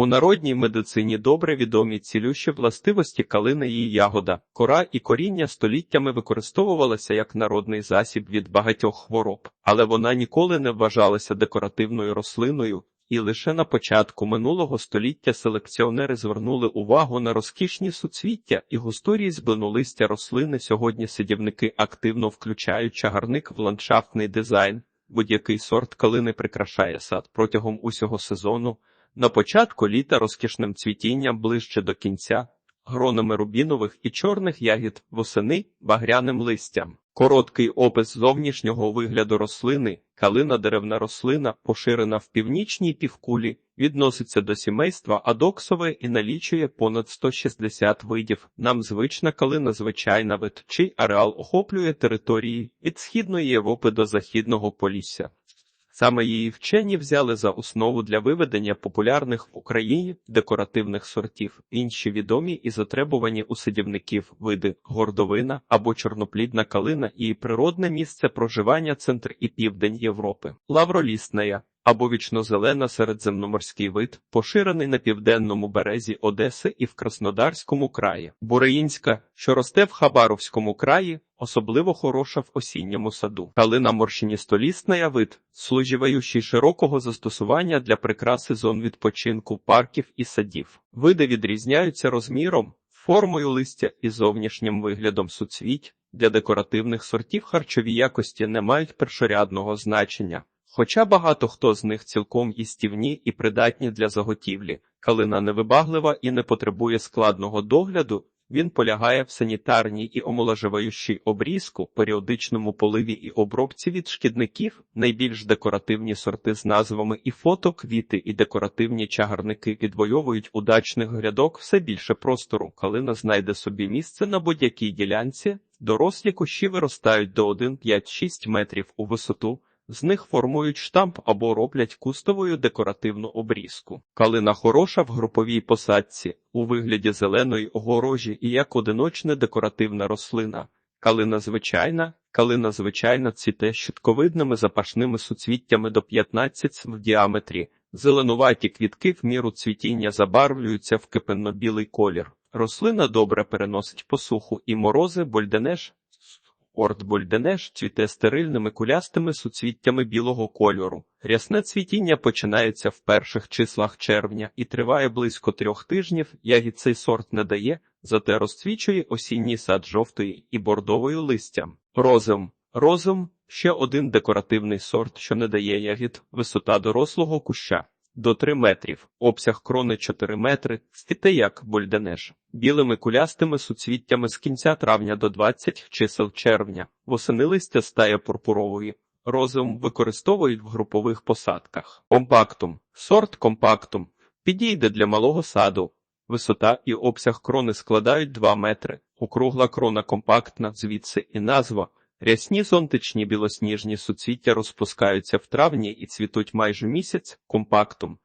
У народній медицині добре відомі цілющі властивості калини і ягода. Кора і коріння століттями використовувалася як народний засіб від багатьох хвороб, але вона ніколи не вважалася декоративною рослиною. І лише на початку минулого століття селекціонери звернули увагу на розкішні суцвіття і густу різьблену листя рослини. Сьогодні садівники активно включають чагарник в ландшафтний дизайн. Будь-який сорт калини прикрашає сад протягом усього сезону. На початку літа розкішним цвітінням ближче до кінця, гронами рубінових і чорних ягід восени багряним листям. Короткий опис зовнішнього вигляду рослини, калина деревна рослина, поширена в північній півкулі, відноситься до сімейства адоксове і налічує понад 160 видів. Нам звична калина звичайна вид, чий ареал охоплює території від східної Європи до західного Полісся. Саме її вчені взяли за основу для виведення популярних в Україні декоративних сортів, інші відомі і затребувані у садівників види гордовина або чорноплідна калина і природне місце проживання центр і південь Європи, лавролісная або вічнозелена середземноморський вид, поширений на південному березі Одеси і в Краснодарському краї, буреїнська, що росте в Хабаровському краї, особливо хороша в осінньому саду. Калина морщиністолісна вид, служиваючий широкого застосування для прикраси зон відпочинку, парків і садів. Види відрізняються розміром, формою листя і зовнішнім виглядом суцвіть. Для декоративних сортів харчові якості не мають першорядного значення. Хоча багато хто з них цілком їстівні і придатні для заготівлі, калина невибаглива і не потребує складного догляду, він полягає в санітарній і омоложиваючій обрізку, періодичному поливі і обробці від шкідників, найбільш декоративні сорти з назвами і фото, квіти і декоративні чагарники відвоюють удачних грядок все більше простору. Калина знайде собі місце на будь-якій ділянці, дорослі кущі виростають до 1,5-6 метрів у висоту. З них формують штамп або роблять кустовою декоративну обрізку. Калина хороша в груповій посадці у вигляді зеленої огорожі і як одиночна декоративна рослина. Калина звичайна, калина звичайна цвіте щитковидними запашними суцвіттями до 15 в діаметрі. Зеленуваті квітки в міру цвітіння забарвлюються в кипенно-білий колір. Рослина добре переносить посуху і морози, больденеш Орд Больденеш цвіте стерильними кулястими суцвіттями білого кольору. Рясне цвітіння починається в перших числах червня і триває близько трьох тижнів. Ягід цей сорт не дає, зате розцвічує осінній сад жовтої і бордовою листям. Розум. Розум ще один декоративний сорт, що не дає ягід, висота дорослого куща до 3 метрів, обсяг крони 4 метри, цвіте як бульденеш, білими кулястими суцвіттями з кінця травня до 20 чисел червня, восени листя стає пурпурової. Розум використовують в групових посадках. Компактум, сорт компактум, підійде для малого саду. Висота і обсяг крони складають 2 метри. Округла крона компактна, звідси і назва. Рясні зонтичні білосніжні суцвіття розпускаються в травні і цвітуть майже місяць компактум.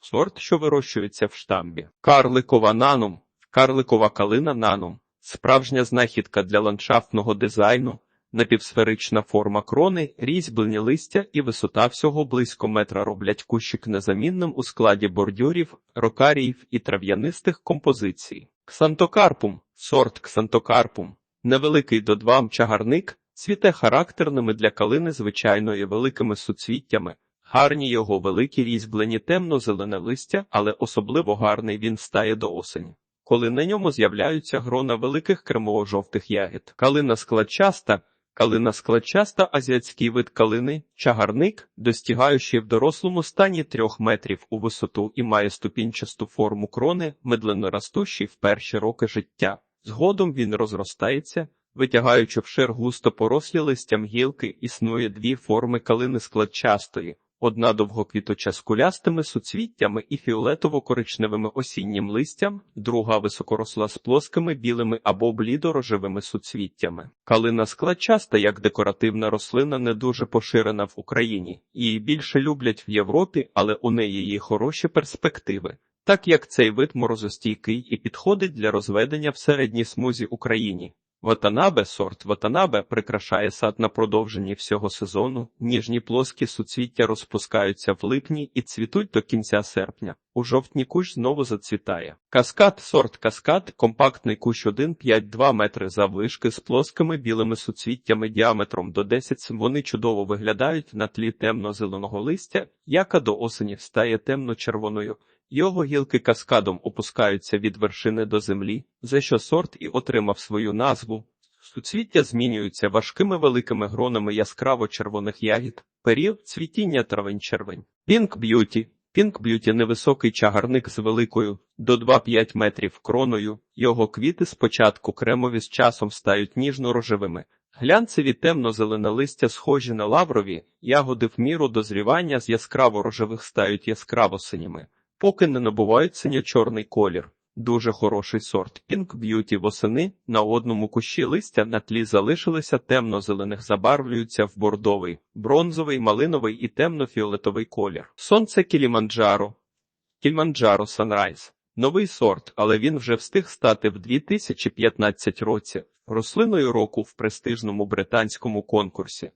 Сорт, що вирощується в штамбі. Карликова нанум, карликова калина нанум, справжня знахідка для ландшафтного дизайну, напівсферична форма крони, різьблені листя і висота всього близько метра роблять кущик незамінним у складі бордюрів, рокаріїв і трав'янистих композицій. Ксантокарпум, сорт ксантокарпум, невеликий до 2 чагарник, Цвіте характерними для калини звичайної великими суцвіттями, гарні його великі різьблені темно-зелене листя, але особливо гарний він стає до осені, коли на ньому з'являються грона великих кремово-жовтих ягід. Калина складчаста, калина складчаста азіатський вид калини, чагарник, достигаючи в дорослому стані трьох метрів у висоту і має ступінчасту форму крони, медленно ростущий в перші роки життя. Згодом він розростається. Витягаючи вшир густо порослі листям гілки, існує дві форми калини складчастої. Одна довгоквіточа з кулястими суцвіттями і фіолетово-коричневими осіннім листям, друга високоросла з плоскими білими або блідорожевими суцвіттями. Калина складчаста, як декоративна рослина, не дуже поширена в Україні, її більше люблять в Європі, але у неї є хороші перспективи. Так як цей вид морозостійкий і підходить для розведення в середній смузі Україні. Ватанабе сорт Ватанабе прикрашає сад на продовженні всього сезону. Ніжні плоскі суцвіття розпускаються в липні і цвітуть до кінця серпня. У жовтні кущ знову зацвітає. Каскад сорт Каскад компактний кущ 1,5-2 метри заввишки з плоскими білими суцвіттями діаметром до 10 см. Вони чудово виглядають на тлі темно-зеленого листя, яка до осені стає темно-червоною. Його гілки каскадом опускаються від вершини до землі, за що сорт і отримав свою назву. Суцвіття змінюються важкими великими гронами яскраво червоних ягід. Період цвітіння травень-червень. Pink Beauty Pink Beauty – невисокий чагарник з великою до 2-5 метрів кроною. Його квіти спочатку кремові з часом стають ніжно-рожевими. Глянцеві темно-зелене листя схожі на лаврові, ягоди в міру дозрівання з яскраво-рожевих стають яскраво-синіми поки не набувають синьо-чорний колір. Дуже хороший сорт Pink Beauty восени на одному кущі листя на тлі залишилися темно-зелених, забарвлюються в бордовий, бронзовий, малиновий і темно-фіолетовий колір. Сонце Кіліманджаро. Кіліманджаро Sunrise. Новий сорт, але він вже встиг стати в 2015 році рослиною року в престижному британському конкурсі.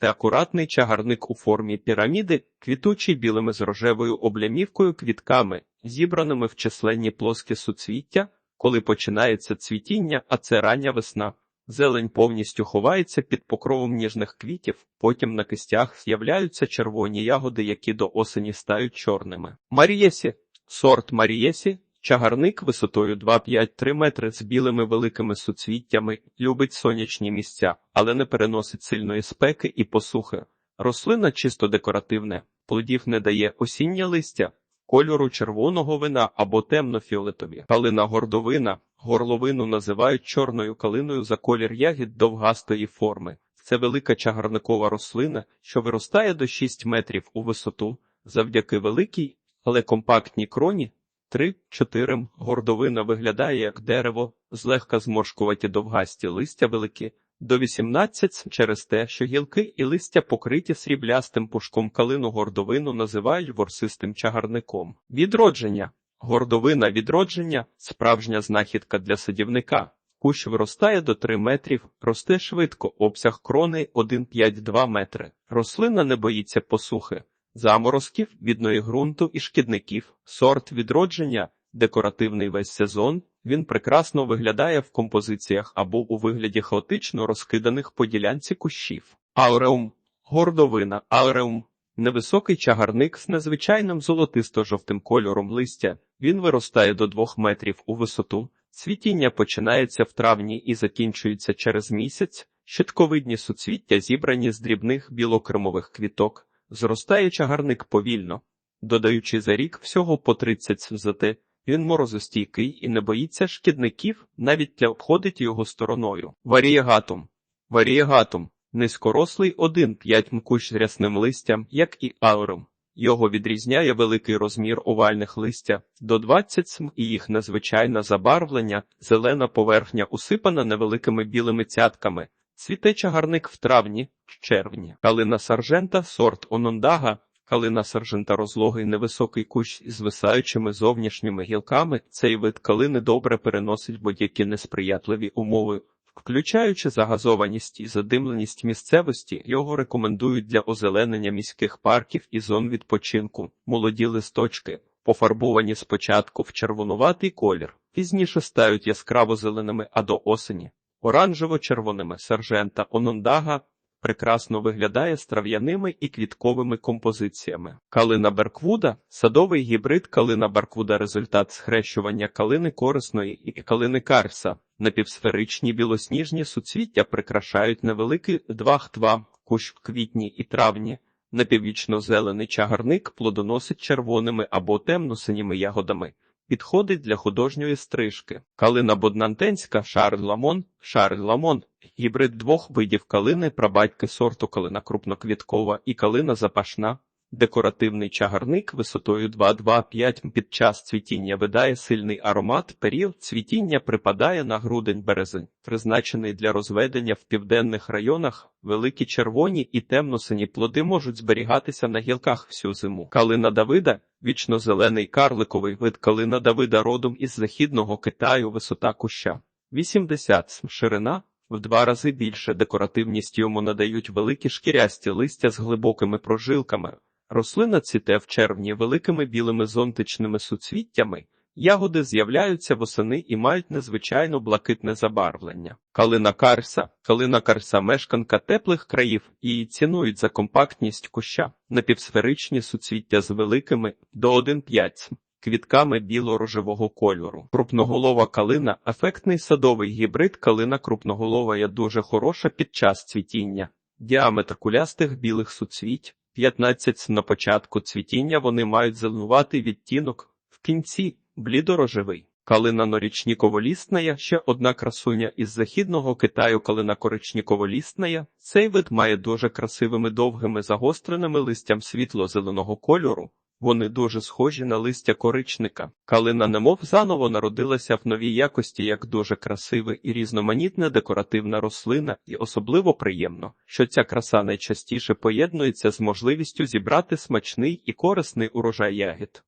Це акуратний чагарник у формі піраміди, квітучий білими з рожевою облямівкою квітками, зібраними в численні плоскі суцвіття, коли починається цвітіння, а це рання весна. Зелень повністю ховається під покровом ніжних квітів, потім на кистях з'являються червоні ягоди, які до осені стають чорними. Марієсі сорт Марієсі Чагарник висотою 2-5-3 метри з білими великими суцвіттями любить сонячні місця, але не переносить сильної спеки і посухи. Рослина чисто декоративне, плодів не дає осіннє листя, кольору червоного вина або темно-фіолетові. Калина гордовина, горловину називають чорною калиною за колір ягід довгастої форми. Це велика чагарникова рослина, що виростає до 6 метрів у висоту завдяки великій, але компактній кроні. Три-чотири гордовина виглядає як дерево, злегка зморшкуваті довгасті листя великі, до 18 через те, що гілки і листя покриті сріблястим пушком калину гордовину називають ворсистим чагарником. Відродження гордовина відродження справжня знахідка для садівника. Кущ виростає до 3 метрів, росте швидко, обсяг крони 1,5-2 метри. Рослина не боїться посухи заморозків, відної ґрунту і шкідників, сорт відродження, декоративний весь сезон. Він прекрасно виглядає в композиціях або у вигляді хаотично розкиданих по ділянці кущів. Ауреум гордовина, ауреум невисокий чагарник з незвичайним золотисто-жовтим кольором листя. Він виростає до 2 метрів у висоту. Цвітіння починається в травні і закінчується через місяць. Щитковидні суцвіття зібрані з дрібних білокремових квіток. Зростає чагарник повільно, додаючи за рік всього по 30 СЗТ, він морозостійкий і не боїться шкідників, навіть тля обходить його стороною. Варієгатум. Варієгатум. Низькорослий 1-5 мкущ з рясним листям, як і аурум. Його відрізняє великий розмір овальних листя до 20 см і їх незвичайне забарвлення, зелена поверхня усипана невеликими білими цятками, Цвіте чагарник в травні, червні. Калина саржента, сорт онондага, калина саржента розлогий невисокий кущ із висаючими зовнішніми гілками. Цей вид калини добре переносить будь-які несприятливі умови. Включаючи загазованість і задимленість місцевості, його рекомендують для озеленення міських парків і зон відпочинку. Молоді листочки, пофарбовані спочатку в червонуватий колір, пізніше стають яскраво зеленими, а до осені оранжево-червоними сержента Онондага прекрасно виглядає з трав'яними і квітковими композиціями. Калина Берквуда садовий гібрид калина Берквуда результат схрещування калини корисної і калини Карса. Напівсферичні білосніжні суцвіття прикрашають невеликий двах-два кущ в квітні і травні. Напіввічно-зелений чагарник плодоносить червоними або темно-синіми ягодами підходить для художньої стрижки. Калина боднантенська Шарль Ламон, Шарль Ламон, гібрид двох видів калини, прабатьки сорту калина крупноквіткова і калина запашна. Декоративний чагарник висотою 2-2-5 під час цвітіння видає сильний аромат. Період цвітіння припадає на грудень-березень, призначений для розведення в південних районах. Великі червоні і темно-сині плоди можуть зберігатися на гілках всю зиму. Калина Давида вічно-зелений карликовий вид калина Давида родом із західного Китаю, висота куща 80 ширина В два рази більше декоративність йому надають великі шкірясті листя з глибокими прожилками. Рослина цвіте в червні великими білими зонтичними суцвіттями. Ягоди з'являються восени і мають незвичайно блакитне забарвлення. Калина карса. Калина карса мешканка теплих країв і цінують за компактність куща, напівсферичні суцвіття з великими до 1,5 квітками біло-рожевого кольору. Крупноголова калина ефектний садовий гібрид калина крупноголова є дуже хороша під час цвітіння. Діаметр кулястих білих суцвіть 15 на початку цвітіння вони мають зеленуватий відтінок, в кінці блідорожевий. Калина норічніковолісная – ще одна красуня із західного Китаю калина коричніковолісная. Цей вид має дуже красивими довгими загостреними листям світло-зеленого кольору. Вони дуже схожі на листя коричника. Калина немов заново народилася в новій якості як дуже красива і різноманітна декоративна рослина, і особливо приємно, що ця краса найчастіше поєднується з можливістю зібрати смачний і корисний урожай ягід.